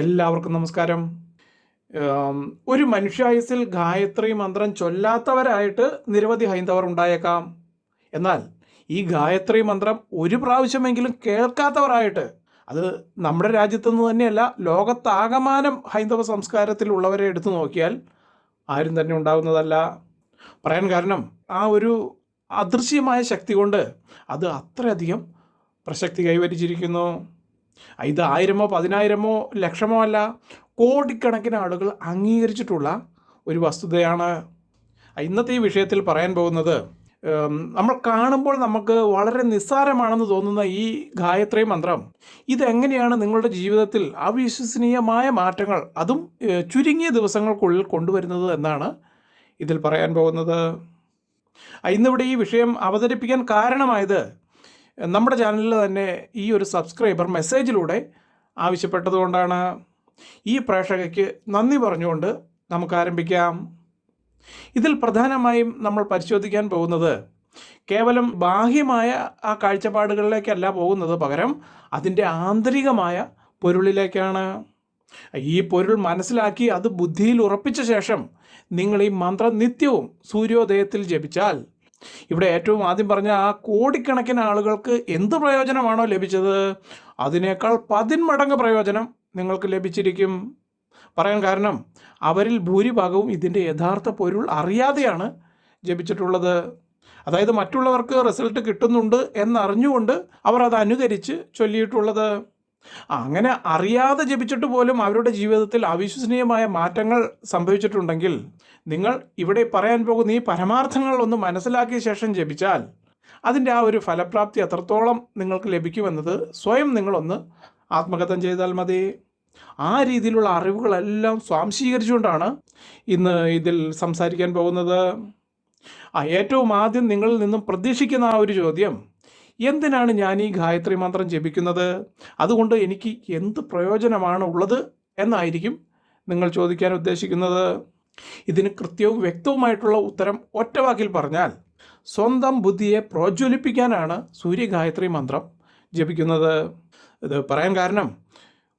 എല്ലാവർക്കും നമസ്കാരം. ഒരു മനുഷ്യായുസിൽ ഗായത്രി മന്ത്രം ചൊല്ലാത്തവരായിട്ട് നിരവധി ഹൈന്ദവർ ഉണ്ടായേക്കാം. എന്നാൽ ഈ ഗായത്രി മന്ത്രം ഒരു പ്രാവശ്യമെങ്കിലും കേൾക്കാത്തവരായിട്ട് അത് നമ്മുടെ രാജ്യത്തു നിന്ന് തന്നെയല്ല ലോകത്താകമാനം ഹൈന്ദവ സംസ്കാരത്തിലുള്ളവരെ എടുത്തു നോക്കിയാൽ ആരും തന്നെ ഉണ്ടാകുന്നതല്ല പറയാൻ കാരണം ആ ഒരു അദൃശ്യമായ ശക്തി കൊണ്ട് അത് അത്രയധികം പ്രശക്തി കൈവരിച്ചിരിക്കുന്നു. ഇത് ആയിരമോ പതിനായിരമോ ലക്ഷമോ അല്ല കോടിക്കണക്കിന് ആളുകൾ അംഗീകരിച്ചിട്ടുള്ള ഒരു വസ്തുതയാണ്. ഇന്നത്തെ ഈ വിഷയത്തിൽ പറയാൻ പോകുന്നത് നമ്മൾ കാണുമ്പോൾ നമുക്ക് വളരെ നിസ്സാരമാണെന്ന് തോന്നുന്ന ഈ ഗായത്രി മന്ത്രം ഇതെങ്ങനെയാണ് നിങ്ങളുടെ ജീവിതത്തിൽ അവിശ്വസനീയമായ മാറ്റങ്ങൾ അതും ചുരുങ്ങിയ ദിവസങ്ങൾക്കുള്ളിൽ കൊണ്ടുവരുന്നത് എന്നാണ് ഇതിൽ പറയാൻ പോകുന്നത്. ഇന്നിവിടെ ഈ വിഷയം അവതരിപ്പിക്കാൻ കാരണമായത് നമ്മുടെ ചാനലിൽ തന്നെ ഈ ഒരു സബ്സ്ക്രൈബർ മെസ്സേജിലൂടെ ആവശ്യപ്പെട്ടതുകൊണ്ടാണ് ഈ പ്രേക്ഷകയ്ക്ക് നന്ദി പറഞ്ഞുകൊണ്ട് നമുക്ക് ആരംഭിക്കാം. ഇതിൽ പ്രധാനമായും നമ്മൾ പരിശോധിക്കാൻ പോകുന്നത് കേവലം ബാഹ്യമായ ആ കാഴ്ചപ്പാടുകളിലേക്കല്ല പോകുന്നത് പകരം അതിന്റെ ആന്തരികമായ പൊരുളിലേക്കാണ്. ഈ പൊരുൾ മനസ്സിലാക്കി അത് ബുദ്ധിയിൽ ഉറപ്പിച്ച ശേഷം നിങ്ങൾ ഈ മന്ത്രം നിത്യവും സൂര്യോദയത്തിൽ ജപിച്ചാൽ ഇവിടെ ഏറ്റവും ആദ്യം പറഞ്ഞ ആ കോടിക്കണക്കിന് ആളുകൾക്ക് എന്ത് പ്രയോജനമാണോ ലഭിച്ചത്? അതിനേക്കാൾ പതിന്മടങ്ങ് പ്രയോജനം നിങ്ങൾക്ക് ലഭിച്ചിരിക്കും. പറയാൻ കാരണം അവരിൽ ഭൂരിഭാഗവും ഇതിന്റെ യഥാർത്ഥ പൊരുൾ അറിയാതെയാണ് ജപിച്ചിട്ടുള്ളത്. അതായത് മറ്റുള്ളവർക്ക് റിസൾട്ട് കിട്ടുന്നുണ്ട് എന്നറിഞ്ഞുകൊണ്ട് അവർ അത് അനുകരിച്ച് ചൊല്ലിയിട്ടുള്ളത്. അങ്ങനെ അറിയാതെ ജപിച്ചിട്ട് പോലും അവരുടെ ജീവിതത്തിൽ അവിശ്വസനീയമായ മാറ്റങ്ങൾ സംഭവിച്ചിട്ടുണ്ടെങ്കിൽ നിങ്ങൾ ഇവിടെ പറയാൻ പോകുന്ന ഈ പരമാർത്ഥങ്ങൾ ഒന്ന് മനസ്സിലാക്കിയ ശേഷം ജപിച്ചാൽ അതിന്റെ ആ ഒരു ഫലപ്രാപ്തി എത്രത്തോളം നിങ്ങൾക്ക് ലഭിക്കുമെന്നത് സ്വയം നിങ്ങളൊന്ന് ആത്മകഥം ചെയ്താൽ മതി. ആ രീതിയിലുള്ള അറിവുകളെല്ലാം സ്വാംശീകരിച്ചുകൊണ്ടാണ് ഇന്ന് ഇതിൽ സംസാരിക്കാൻ പോകുന്നത്. ഏറ്റവും ആദ്യം നിങ്ങളിൽ നിന്നും പ്രതീക്ഷിക്കുന്ന ആ ഒരു ചോദ്യം എന്തിനാണ് ഞാൻ ഈ ഗായത്രി മന്ത്രം ജപിക്കുന്നത്? അതുകൊണ്ട് എനിക്ക് എന്ത് പ്രയോജനമാണ് ഉള്ളത് എന്നായിരിക്കും നിങ്ങൾ ചോദിക്കാൻ ഉദ്ദേശിക്കുന്നത്. ഇതിന് കൃത്യവും വ്യക്തവുമായിട്ടുള്ള ഉത്തരം ഒറ്റവാക്കിൽ പറഞ്ഞാൽ സ്വന്തം ബുദ്ധിയെ പ്രോജ്വലിപ്പിക്കാനാണ് സൂര്യഗായത്രി മന്ത്രം ജപിക്കുന്നത്. ഇത് പറയാൻ കാരണം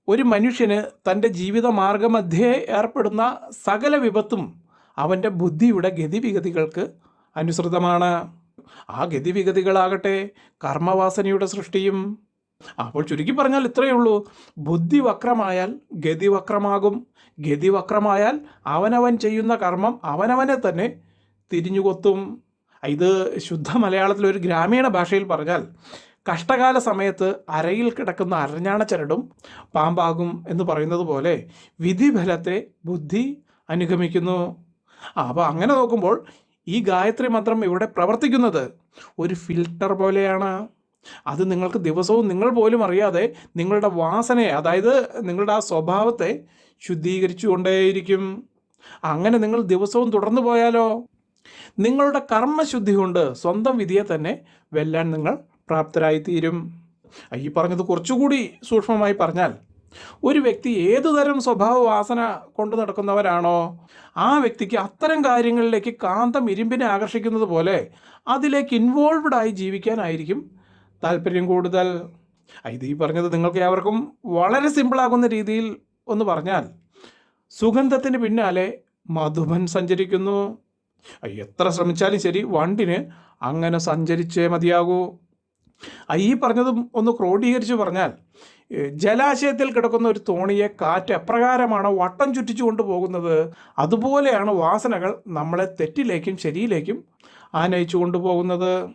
ഒരു മനുഷ്യന് തന്റെ ജീവിത മാർഗമധ്യേ ഏർപ്പെടുന്ന സകല വിപത്തും അവന്റെ ബുദ്ധിയുടെ ഗതിവിഗതികൾക്ക് അനുസൃതമാണ്. ആ ഗതിവിഗതികളാകട്ടെ കർമ്മവാസനയുടെ സൃഷ്ടിയും. അപ്പോൾ ചുരുക്കി പറഞ്ഞാൽ ഇത്രയേ ഉള്ളൂ. ബുദ്ധി വക്രമായാൽ ഗതി വക്രമാകും ഗതി വക്രമായാൽ അവനവൻ ചെയ്യുന്ന കർമ്മം അവനവനെ തന്നെ തിരിഞ്ഞുകൊത്തും. ഇത് ശുദ്ധ മലയാളത്തിൽ ഒരു ഗ്രാമീണ ഭാഷയിൽ പറഞ്ഞാൽ കഷ്ടകാല സമയത്ത് അരയിൽ കിടക്കുന്ന അരഞ്ഞാണ ചരടും പാമ്പാകും എന്ന് പറയുന്നത് പോലെ വിധിഫലത്തെ ബുദ്ധി അനുഗമിക്കുന്നു. അപ്പോൾ അങ്ങനെ നോക്കുമ്പോൾ ഈ ഗായത്രി മന്ത്രം ഇവിടെ പ്രവർത്തിക്കുന്നത് ഒരു ഫിൽട്ടർ പോലെയാണ്. അത് നിങ്ങൾക്ക് ദിവസവും നിങ്ങൾ പോലും അറിയാതെ നിങ്ങളുടെ വാസനയെ അതായത് നിങ്ങളുടെ ആ സ്വഭാവത്തെ ശുദ്ധീകരിച്ചു കൊണ്ടേയിരിക്കും അങ്ങനെ നിങ്ങൾ ദിവസവും തുടർന്നു പോയാലോ? നിങ്ങളുടെ കർമ്മശുദ്ധി കൊണ്ട് സ്വന്തം വിധിയെ തന്നെ വെല്ലാൻ നിങ്ങൾ പ്രാപ്തരായിത്തീരും. ഈ പറഞ്ഞത് കുറച്ചുകൂടി സൂക്ഷ്മമായി പറഞ്ഞാൽ ഒരു വ്യക്തി ഏതുതരം സ്വഭാവ വാസന കൊണ്ടു നടക്കുന്നവരാണോ ആ വ്യക്തിക്ക് അത്തരം കാര്യങ്ങളിലേക്ക് കാന്തം ഇരുമ്പിനെ ആകർഷിക്കുന്നത് പോലെ അതിലേക്ക് ഇൻവോൾവ്ഡ് ആയി ജീവിക്കാനായിരിക്കും താല്പര്യം കൂടുതൽ. ഇത് ഈ പറഞ്ഞത് നിങ്ങൾക്ക് ഏവർക്കും വളരെ സിമ്പിളാകുന്ന രീതിയിൽ ഒന്ന് പറഞ്ഞാൽ സുഗന്ധത്തിന് പിന്നാലെ മധുബൻ സഞ്ചരിക്കുന്നു. എത്ര ശ്രമിച്ചാലും ശരി വണ്ടിന് അങ്ങനെ സഞ്ചരിച്ചേ മതിയാകൂ. ഈ പറഞ്ഞതും ഒന്ന് ക്രോഡീകരിച്ച് പറഞ്ഞാൽ ജലാശയത്തിൽ കിടക്കുന്ന ഒരു തോണിയെ കാറ്റ് എപ്രകാരമാണ് വട്ടം ചുറ്റിച്ചു കൊണ്ടുപോകുന്നത്? അതുപോലെയാണ് വാസനകൾ നമ്മളെ തെറ്റിലേക്കും ശരിയിലേക്കും ആനയിച്ചു കൊണ്ടുപോകുന്നത്.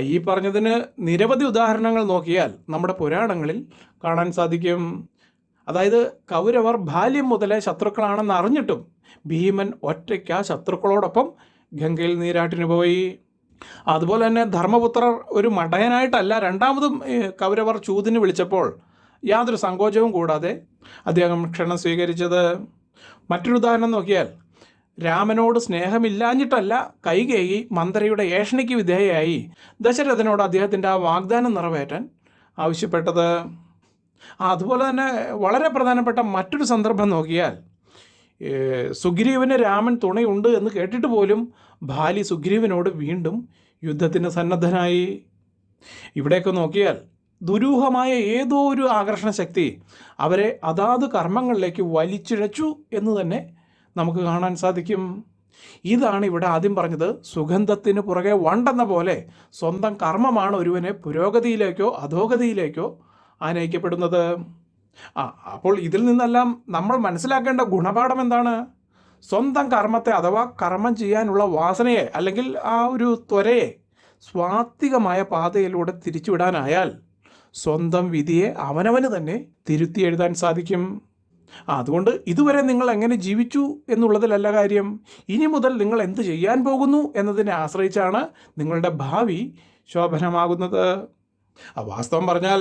ഈ പറഞ്ഞതിന് നിരവധി ഉദാഹരണങ്ങൾ നോക്കിയാൽ നമ്മുടെ പുരാണങ്ങളിൽ കാണാൻ സാധിക്കും. അതായത് കൗരവർ ബാല്യം മുതലേ ശത്രുക്കളാണെന്ന് അറിഞ്ഞിട്ടും ഭീമൻ ഒറ്റയ്ക്ക് ആ ശത്രുക്കളോടൊപ്പം ഗംഗയിൽ നീരാട്ടിന് പോയി. അതുപോലെ തന്നെ ധർമ്മപുത്രർ ഒരു മടയനായിട്ടല്ല രണ്ടാമതും കൗരവർ ചൂതിന് വിളിച്ചപ്പോൾ യാതൊരു സങ്കോചവും കൂടാതെ അദ്ദേഹം ക്ഷണം സ്വീകരിച്ചത്. മറ്റൊരു ഉദാഹരണം നോക്കിയാൽ രാമനോട് സ്നേഹമില്ലാഞ്ഞിട്ടല്ല കൈകേയി മന്ത്രിയുടെ ഏഷണിക്ക് വിധേയയായി ദശരഥനോട് അദ്ദേഹത്തിന്റെ ആ വാഗ്ദാനം നിറവേറ്റാൻ ആവശ്യപ്പെട്ടത്. അതുപോലെ തന്നെ വളരെ പ്രധാനപ്പെട്ട മറ്റൊരു സന്ദർഭം നോക്കിയാൽ സുഗ്രീവന് രാമൻ തുണയുണ്ട് എന്ന് കേട്ടിട്ട് പോലും ബാലി സുഗ്രീവനോട് വീണ്ടും യുദ്ധത്തിന് സന്നദ്ധനായി. ഇവിടെയൊക്കെ നോക്കിയാൽ ദുരൂഹമായ ഏതോ ഒരു ആകർഷണ ശക്തി അവരെ അതാത് കർമ്മങ്ങളിലേക്ക് വലിച്ചിഴച്ചു എന്ന് തന്നെ നമുക്ക് കാണാൻ സാധിക്കും. ഇതാണ് ഇവിടെ ആദ്യം പറഞ്ഞത് സുഗന്ധത്തിന് പുറകെ വണ്ടെന്ന പോലെ സ്വന്തം കർമ്മമാണ് ഒരുവനെ പുരോഗതിയിലേക്കോ അധോഗതിയിലേക്കോ ആനയിക്കപ്പെടുന്നത്. ആ അപ്പോൾ ഇതിൽ നിന്നെല്ലാം നമ്മൾ മനസ്സിലാക്കേണ്ട ഗുണപാഠം എന്താണ്? സ്വന്തം കർമ്മത്തെ അഥവാ കർമ്മം ചെയ്യാനുള്ള വാസനയെ അല്ലെങ്കിൽ ആ ഒരു ത്വരയെ സ്വാത്വികമായ പാതയിലൂടെ തിരിച്ചുവിടാനായാൽ സ്വന്തം വിധിയെ അവനവന് തന്നെ തിരുത്തി എഴുതാൻ സാധിക്കും. അതുകൊണ്ട് ഇതുവരെ നിങ്ങൾ എങ്ങനെ ജീവിച്ചു എന്നുള്ളതിലല്ല കാര്യം. ഇനി മുതൽ നിങ്ങൾ എന്ത് ചെയ്യാൻ പോകുന്നു എന്നതിനെ ആശ്രയിച്ചാണ് നിങ്ങളുടെ ഭാവി ശോഭനമാകുന്നത്. വാസ്തവം പറഞ്ഞാൽ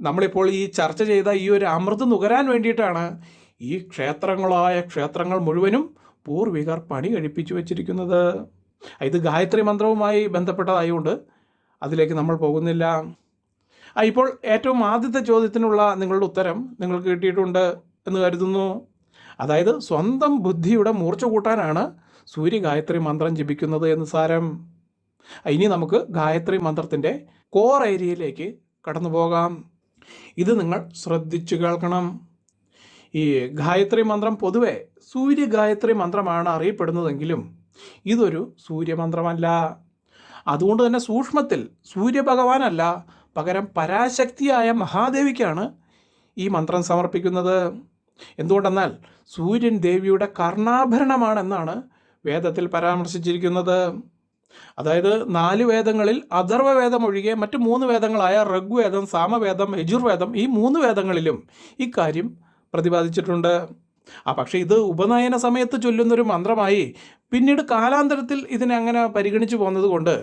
നമ്മളിപ്പോൾ ഈ ചർച്ച ചെയ്ത ഈ ഒരു അമൃത് നുകരാൻ വേണ്ടിയിട്ടാണ് ഈ ക്ഷേത്രങ്ങളായ ക്ഷേത്രങ്ങൾ മുഴുവനും പൂർവികർ പണി കഴിപ്പിച്ചു വച്ചിരിക്കുന്നത്. ഇത് ഗായത്രി മന്ത്രവുമായി ബന്ധപ്പെട്ടതായതുകൊണ്ട് അതിലേക്ക് നമ്മൾ പോകുന്നില്ല. ഇപ്പോൾ ഏറ്റവും ആദ്യത്തെ ചോദ്യത്തിനുള്ള നിങ്ങളുടെ ഉത്തരം നിങ്ങൾക്ക് കിട്ടിയിട്ടുണ്ട് എന്ന് കരുതുന്നു. അതായത് സ്വന്തം ബുദ്ധിയുടെ മൂർച്ച കൂട്ടാനാണ് സൂര്യ ഗായത്രി മന്ത്രം ജപിക്കുന്നത് എന്ന് സാരം. ഇനി നമുക്ക് ഗായത്രി മന്ത്രത്തിന്റെ കോർ ഏരിയയിലേക്ക് കടന്നു പോകാം ഇത് നിങ്ങൾ ശ്രദ്ധിച്ചു കേൾക്കണം. ഈ ഗായത്രി മന്ത്രം പൊതുവെ സൂര്യ ഗായത്രി മന്ത്രമാണ് അറിയപ്പെടുന്നതെങ്കിലും ഇതൊരു സൂര്യമന്ത്രമല്ല അതുകൊണ്ട് തന്നെ സൂക്ഷ്മത്തിൽ സൂര്യഭഗവാനല്ല പകരം പരാശക്തിയായ മഹാദേവിക്കാണ് ഈ മന്ത്രം സമർപ്പിക്കുന്നത്. എന്തുകൊണ്ടെന്നാൽ സൂര്യൻ ദേവിയുടെ കർണാഭരണമാണെന്നാണ് വേദത്തിൽ പരാമർശിച്ചിരിക്കുന്നത്. അതായത് നാല് വേദങ്ങളിൽ അഥർവ വേദം ഒഴികെ മറ്റ് മൂന്ന് വേദങ്ങളായ ഋഗ്വേദം സാമവേദം യജുർവേദം ഈ മൂന്ന് വേദങ്ങളിലും ഇക്കാര്യം പ്രതിപാദിച്ചിട്ടുണ്ട്. ആ പക്ഷേ ഇത് ഉപനയന സമയത്ത് ചൊല്ലുന്നൊരു മന്ത്രമായി പിന്നീട് കാലാന്തരത്തിൽ ഇതിനെ അങ്ങനെ പരിഗണിച്ചു പോകുന്നത് കൊണ്ട്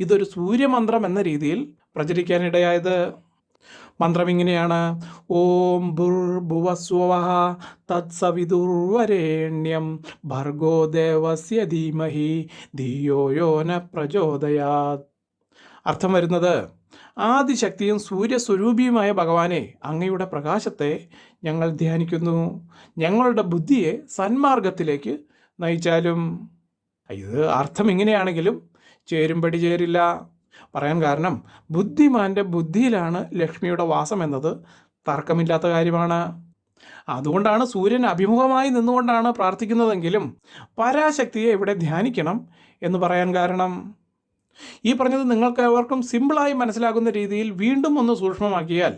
ഇതൊരു സൂര്യമന്ത്രം എന്ന രീതിയിൽ പ്രചരിക്കാനിടയായത്. മന്ത്രം ഇങ്ങനെയാണ് ഓം ഭുർഭുവസ്വഹ തത്സവിതുർവരേണ്യം ഭർഗോ ദേവസ്യ ധീമഹി ധിയോ യോ ന പ്രചോദയാത്. അർത്ഥം വരുന്നത് ആദിശക്തിയും സൂര്യസ്വരൂപിയുമായ ഭഗവാനെ അങ്ങയുടെ പ്രകാശത്തെ ഞങ്ങൾ ധ്യാനിക്കുന്നു. ഞങ്ങളുടെ ബുദ്ധിയെ സന്മാർഗത്തിലേക്ക് നയിച്ചാലും ഇത് അർത്ഥം ഇങ്ങനെയാണെങ്കിലും ചേരുംപടി ചേരില്ല. പറയാൻ കാരണം ബുദ്ധിമാന്റെ ബുദ്ധിയിലാണ് ലക്ഷ്മിയുടെ വാസം എന്നത് തർക്കമില്ലാത്ത കാര്യമാണ്. അതുകൊണ്ടാണ് സൂര്യൻ അഭിമുഖമായി നിന്നുകൊണ്ടാണ് പ്രാർത്ഥിക്കുന്നതെങ്കിലും പരാശക്തിയെ ഇവിടെ ധ്യാനിക്കണം എന്ന് പറയാൻ കാരണം. ഈ പറഞ്ഞത് നിങ്ങൾക്ക് ഏവർക്കും സിമ്പിളായി മനസ്സിലാകുന്ന രീതിയിൽ വീണ്ടും ഒന്ന് സൂക്ഷ്മമാക്കിയാൽ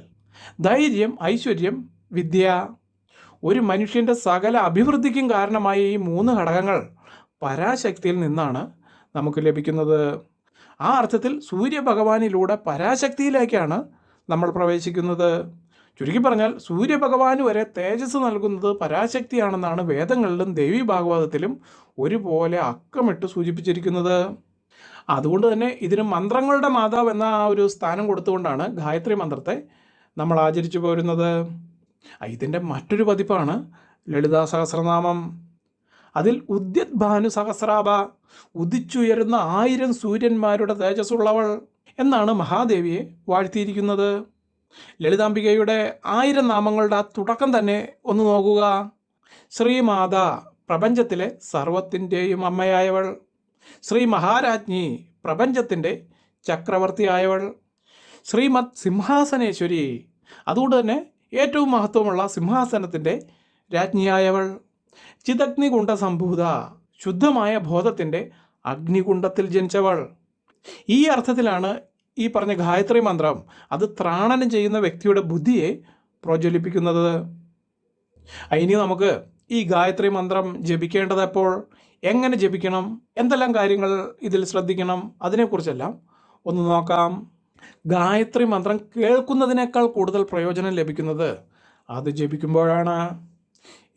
ധൈര്യം ഐശ്വര്യം വിദ്യ. ഒരു മനുഷ്യന്റെ സകല അഭിവൃദ്ധിക്കും കാരണമായ ഈ മൂന്ന് ഘടകങ്ങൾ പരാശക്തിയിൽ നിന്നാണ് നമുക്ക് ലഭിക്കുന്നത്. ആ അർത്ഥത്തിൽ സൂര്യഭഗവാനിലൂടെ പരാശക്തിയിലേക്കാണ് നമ്മൾ പ്രവേശിക്കുന്നത്. ചുരുക്കി പറഞ്ഞാൽ സൂര്യഭഗവാന് വരെ തേജസ് നൽകുന്നത് പരാശക്തിയാണെന്നാണ് വേദങ്ങളിലും ദേവി ഭാഗവതത്തിലും ഒരുപോലെ അക്കമിട്ട് സൂചിപ്പിച്ചിരിക്കുന്നത്. അതുകൊണ്ട് തന്നെ ഇതിന് മന്ത്രങ്ങളുടെ മാതാവ് എന്ന ആ ഒരു സ്ഥാനം കൊടുത്തുകൊണ്ടാണ് ഗായത്രി മന്ത്രത്തെ നമ്മൾ ആചരിച്ചു പോരുന്നത്. ഇതിന്റെ മറ്റൊരു പതിപ്പാണ് ലളിതാ സഹസ്രനാമം. അതിൽ ഉദ്യത് ഭാനു സഹസ്രാഭ ഉദിച്ചുയരുന്ന ആയിരം സൂര്യന്മാരുടെ തേജസ്സുള്ളവൾ എന്നാണ് മഹാദേവിയെ വാഴ്ത്തിയിരിക്കുന്നത്. ലളിതാംബികയുടെ ആയിരം നാമങ്ങളുടെ ആ തുടക്കം തന്നെ ഒന്ന് നോക്കുക. ശ്രീമാത പ്രപഞ്ചത്തിലെ സർവത്തിന്റെയും അമ്മയായവൾ. ശ്രീ മഹാരാജ്ഞി പ്രപഞ്ചത്തിന്റെ ചക്രവർത്തിയായവൾ. ശ്രീമത് സിംഹാസനേശ്വരി അതുകൊണ്ട് തന്നെ ഏറ്റവും മഹത്വമുള്ള സിംഹാസനത്തിന്റെ രാജ്ഞിയായവൾ. ചിതഗ്നികുണ്ട സംഭൂത ശുദ്ധമായ ബോധത്തിന്റെ അഗ്നികുണ്ടത്തിൽ ജനിച്ചവൾ. ഈ അർത്ഥത്തിലാണ് ഈ പറഞ്ഞ ഗായത്രി മന്ത്രം അത് ത്രാണനം ചെയ്യുന്ന വ്യക്തിയുടെ ബുദ്ധിയെ പ്രോജ്വലിപ്പിക്കുന്നത്. ഇനി നമുക്ക് ഈ ഗായത്രി മന്ത്രം ജപിക്കേണ്ടത് എപ്പോൾ? എങ്ങനെ ജപിക്കണം? എന്തെല്ലാം കാര്യങ്ങൾ ഇതിൽ ശ്രദ്ധിക്കണം? അതിനെക്കുറിച്ചെല്ലാം ഒന്ന് നോക്കാം. ഗായത്രി മന്ത്രം കേൾക്കുന്നതിനേക്കാൾ കൂടുതൽ പ്രയോജനം ലഭിക്കുന്നത് അത് ജപിക്കുമ്പോഴാണ്.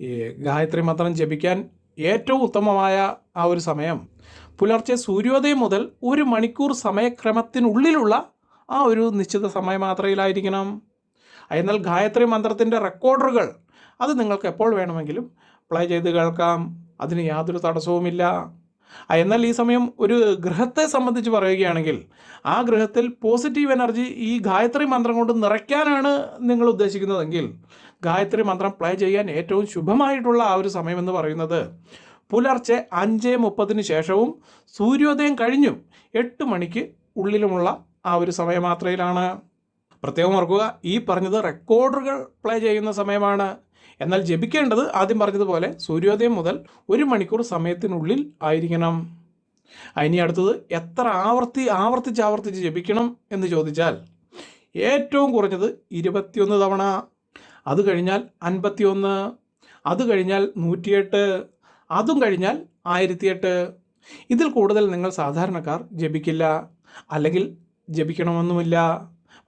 ഈ ഗായത്രി മന്ത്രം ജപിക്കാൻ ഏറ്റവും ഉത്തമമായ ആ ഒരു സമയം പുലർച്ചെ സൂര്യോദയം മുതൽ ഒരു മണിക്കൂർ സമയക്രമത്തിനുള്ളിലുള്ള ആ ഒരു നിശ്ചിത സമയമാത്രയിലായിരിക്കണം എന്നാൽ ഗായത്രി മന്ത്രത്തിന്റെ റെക്കോർഡറുകൾ അത് നിങ്ങൾക്ക് എപ്പോൾ വേണമെങ്കിലും പ്ലേ ചെയ്ത് കേൾക്കാം. അതിന് യാതൊരു തടസ്സവുമില്ല. എന്നാൽ ഈ സമയം ഒരു ഗ്രഹത്തെ സംബന്ധിച്ച് പറയുകയാണെങ്കിൽ ആ ഗ്രഹത്തിൽ പോസിറ്റീവ് എനർജി ഈ ഗായത്രി മന്ത്രം കൊണ്ട് നിറയ്ക്കാനാണ് നിങ്ങൾ ഉദ്ദേശിക്കുന്നതെങ്കിൽ ഗായത്രി മന്ത്രം പ്ലേ ചെയ്യാൻ ഏറ്റവും ശുഭമായിട്ടുള്ള ആ ഒരു സമയമെന്ന് പറയുന്നത് പുലർച്ചെ അഞ്ച് മുപ്പതിന് ശേഷവും സൂര്യോദയം കഴിഞ്ഞും എട്ട് മണിക്ക് ഉള്ളിലുമുള്ള ആ ഒരു സമയമാത്രയിലാണ്. പ്രത്യേകം ഓർക്കുക ഈ പറഞ്ഞത് റെക്കോർഡുകൾ പ്ലേ ചെയ്യുന്ന സമയമാണ്. എന്നാൽ ജപിക്കേണ്ടത് ആദ്യം പറഞ്ഞതുപോലെ സൂര്യോദയം മുതൽ ഒരു മണിക്കൂർ സമയത്തിനുള്ളിൽ ആയിരിക്കണം. ഇനി അടുത്തത് എത്ര ആവർത്തി ആവർത്തിച്ച് ആവർത്തിച്ച് ജപിക്കണം എന്ന് ചോദിച്ചാൽ ഏറ്റവും കുറഞ്ഞത് ഇരുപത്തിയൊന്ന് തവണ. അത് കഴിഞ്ഞാൽ അൻപത്തിയൊന്ന് അത് കഴിഞ്ഞാൽ നൂറ്റിയെട്ട് അതും കഴിഞ്ഞാൽ ആയിരത്തിയെട്ട്. ഇതിൽ കൂടുതൽ നിങ്ങൾ സാധാരണക്കാർ ജപിക്കില്ല അല്ലെങ്കിൽ ജപിക്കണമെന്നുമില്ല.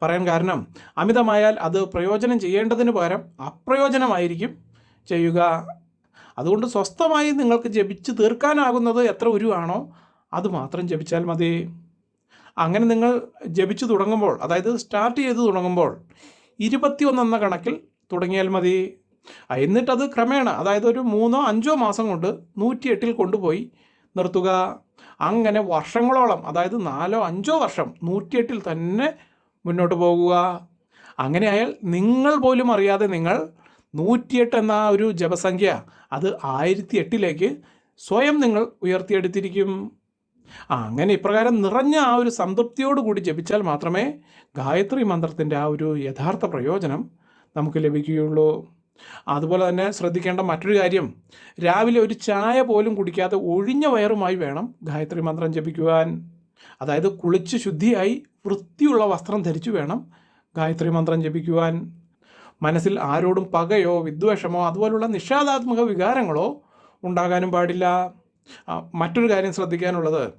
പറയാൻ കാരണം അമിതമായാൽ അത് പ്രയോജനം ചെയ്യേണ്ടതിന് പകരം അപ്രയോജനമായിരിക്കും ചെയ്യുക. അതുകൊണ്ട് സ്വസ്ഥമായി നിങ്ങൾക്ക് ജപിച്ച് തീർക്കാനാകുന്നത് എത്ര ഉരുവാണോ അത് മാത്രം ജപിച്ചാൽ മതി. അങ്ങനെ നിങ്ങൾ ജപിച്ചു തുടങ്ങുമ്പോൾ അതായത് സ്റ്റാർട്ട് ചെയ്ത് തുടങ്ങുമ്പോൾ ഇരുപത്തിയൊന്ന് എന്ന കണക്കിൽ തുടങ്ങിയാൽ മതി. എന്നിട്ട് എന്നിട്ടത് ക്രമേണ അതായത് ഒരു മൂന്നോ അഞ്ചോ മാസം കൊണ്ട് നൂറ്റിയെട്ടിൽ കൊണ്ടുപോയി നിർത്തുക. അങ്ങനെ വർഷങ്ങളോളം അതായത് നാലോ അഞ്ചോ വർഷം നൂറ്റിയെട്ടിൽ തന്നെ മുന്നോട്ട് പോകുക. അങ്ങനെയായാൽ നിങ്ങൾ പോലും അറിയാതെ നിങ്ങൾ നൂറ്റിയെട്ട് എന്ന ഒരു ജപസംഖ്യ അത് ആയിരത്തി എട്ടിലേക്ക് സ്വയം നിങ്ങൾ ഉയർത്തിയെടുത്തിരിക്കും. അങ്ങനെ ഇപ്രകാരം നിറഞ്ഞ ആ ഒരു സംതൃപ്തിയോടുകൂടി ജപിച്ചാൽ മാത്രമേ ഗായത്രി മന്ത്രത്തിന്റെ ആ ഒരു യഥാർത്ഥ പ്രയോജനം നമുക്ക് ലഭിക്കുകയുള്ളൂ. അതുപോലെ തന്നെ ശ്രദ്ധിക്കേണ്ട മറ്റൊരു കാര്യം രാവിലെ ഒരു ചായ പോലും കുടിക്കാതെ ഒഴിഞ്ഞ വയറുമായി വേണം ഗായത്രി മന്ത്രം ജപിക്കുവാൻ. അതായത് കുളിച്ച് ശുദ്ധിയായി വൃത്തിയുള്ള വസ്ത്രം ധരിച്ചു വേണം ഗായത്രി മന്ത്രം ജപിക്കുവാൻ. മനസ്സിൽ ആരോടും പകയോ വിദ്വേഷമോ അതുപോലുള്ള നിഷേധാത്മക വികാരങ്ങളോ ഉണ്ടാകാനും പാടില്ല. മറ്റൊരു കാര്യം ശ്രദ്ധിക്കാനുള്ളത്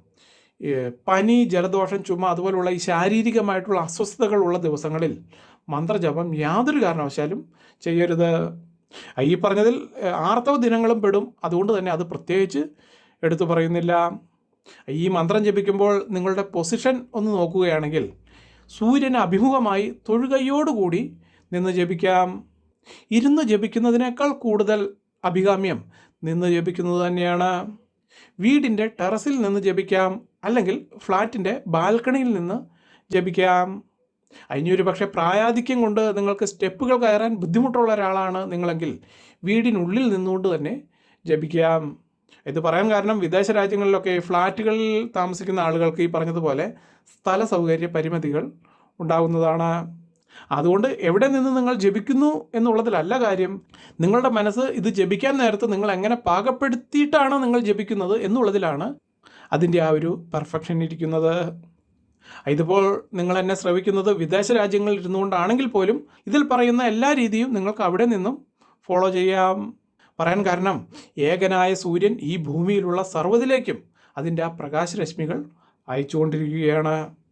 പനി ജലദോഷം ചുമ അതുപോലുള്ള ഈ ശാരീരികമായിട്ടുള്ള അസ്വസ്ഥതകളുള്ള ദിവസങ്ങളിൽ മന്ത്രജപം യാതൊരു കാരണവശാലും ചെയ്യരുത്. ഈ പറഞ്ഞതിൽ ആർത്തവ ദിനങ്ങളും പെടും. അതുകൊണ്ട് തന്നെ അത് പ്രത്യേകിച്ച് എടുത്തു പറയുന്നില്ല. ഈ മന്ത്രം ജപിക്കുമ്പോൾ നിങ്ങളുടെ പൊസിഷൻ ഒന്ന് നോക്കുകയാണെങ്കിൽ സൂര്യന് അഭിമുഖമായി തൊഴുകയോടുകൂടി നിന്ന് ജപിക്കാം. ഇരുന്ന് ജപിക്കുന്നതിനേക്കാൾ കൂടുതൽ അഭികാമ്യം നിന്ന് ജപിക്കുന്നത് തന്നെയാണ്. വീടിന്റെ ടെറസിൽ നിന്ന് ജപിക്കാം അല്ലെങ്കിൽ ഫ്ലാറ്റിന്റെ ബാൽക്കണിയിൽ നിന്ന് ജപിക്കാം. അതിനൊരു പക്ഷേ പ്രായാധിക്യം കൊണ്ട് നിങ്ങൾക്ക് സ്റ്റെപ്പുകൾ കയറാൻ ബുദ്ധിമുട്ടുള്ള ഒരാളാണ് നിങ്ങളെങ്കിൽ വീടിനുള്ളിൽ നിന്നുകൊണ്ട് തന്നെ ജപിക്കാം. ഇത് പറയാൻ കാരണം വിദേശ രാജ്യങ്ങളിലൊക്കെ ഫ്ലാറ്റുകളിൽ താമസിക്കുന്ന ആളുകൾക്ക് ഈ പറഞ്ഞതുപോലെ സ്ഥല സൗകര്യ പരിമിതികൾ ഉണ്ടാകുന്നതാണ് അതുകൊണ്ട് എവിടെ നിന്ന് നിങ്ങൾ ജപിക്കുന്നു എന്നുള്ളതിലല്ല കാര്യം. നിങ്ങളുടെ മനസ്സ് ഇത് ജപിക്കാൻ നേരത്ത് നിങ്ങൾ എങ്ങനെ പാകപ്പെടുത്തിയിട്ടാണ് നിങ്ങൾ ജപിക്കുന്നത് എന്നുള്ളതിലാണ് അതിന്റെ ആ ഒരു പെർഫെക്ഷൻ ഇരിക്കുന്നത്. ഇതിപ്പോൾ നിങ്ങൾ എന്നെ ശ്രവിക്കുന്നത് വിദേശ രാജ്യങ്ങളിൽ ഇരുന്നുകൊണ്ടാണെങ്കിൽ പോലും ഇതിൽ പറയുന്ന എല്ലാ രീതിയും നിങ്ങൾക്ക് അവിടെ നിന്നും ഫോളോ ചെയ്യാം. പറയാൻ കാരണം ഏകനായ സൂര്യൻ ഈ ഭൂമിയിലുള്ള സർവതിലേക്കും അതിന്റെ ആ പ്രകാശരശ്മികൾ അയച്ചുകൊണ്ടിരിക്കുകയാണ്.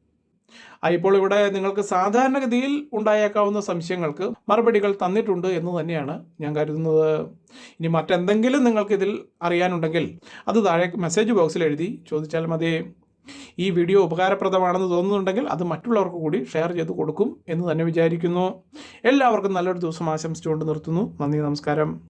ഇപ്പോൾ ഇവിടെ നിങ്ങൾക്ക് സാധാരണഗതിയിൽ ഉണ്ടായേക്കാവുന്ന സംശയങ്ങൾക്ക് മറുപടികൾ തന്നിട്ടുണ്ട് എന്ന് തന്നെയാണ് ഞാൻ കരുതുന്നത്. ഇനി മറ്റെന്തെങ്കിലും നിങ്ങൾക്കിതിൽ അറിയാനുണ്ടെങ്കിൽ അത് താഴെ മെസ്സേജ് ബോക്സിൽ എഴുതി ചോദിച്ചാൽ മതി. ഈ വീഡിയോ ഉപകാരപ്രദമാണെന്ന് തോന്നുന്നുണ്ടെങ്കിൽ അത് മറ്റുള്ളവർക്ക് കൂടി ഷെയർ ചെയ്ത് കൊടുക്കും എന്ന് തന്നെ വിചാരിക്കുന്നു. എല്ലാവർക്കും നല്ലൊരു ദിവസം ആശംസിച്ചുകൊണ്ട് നിർത്തുന്നു. നന്ദി നമസ്കാരം.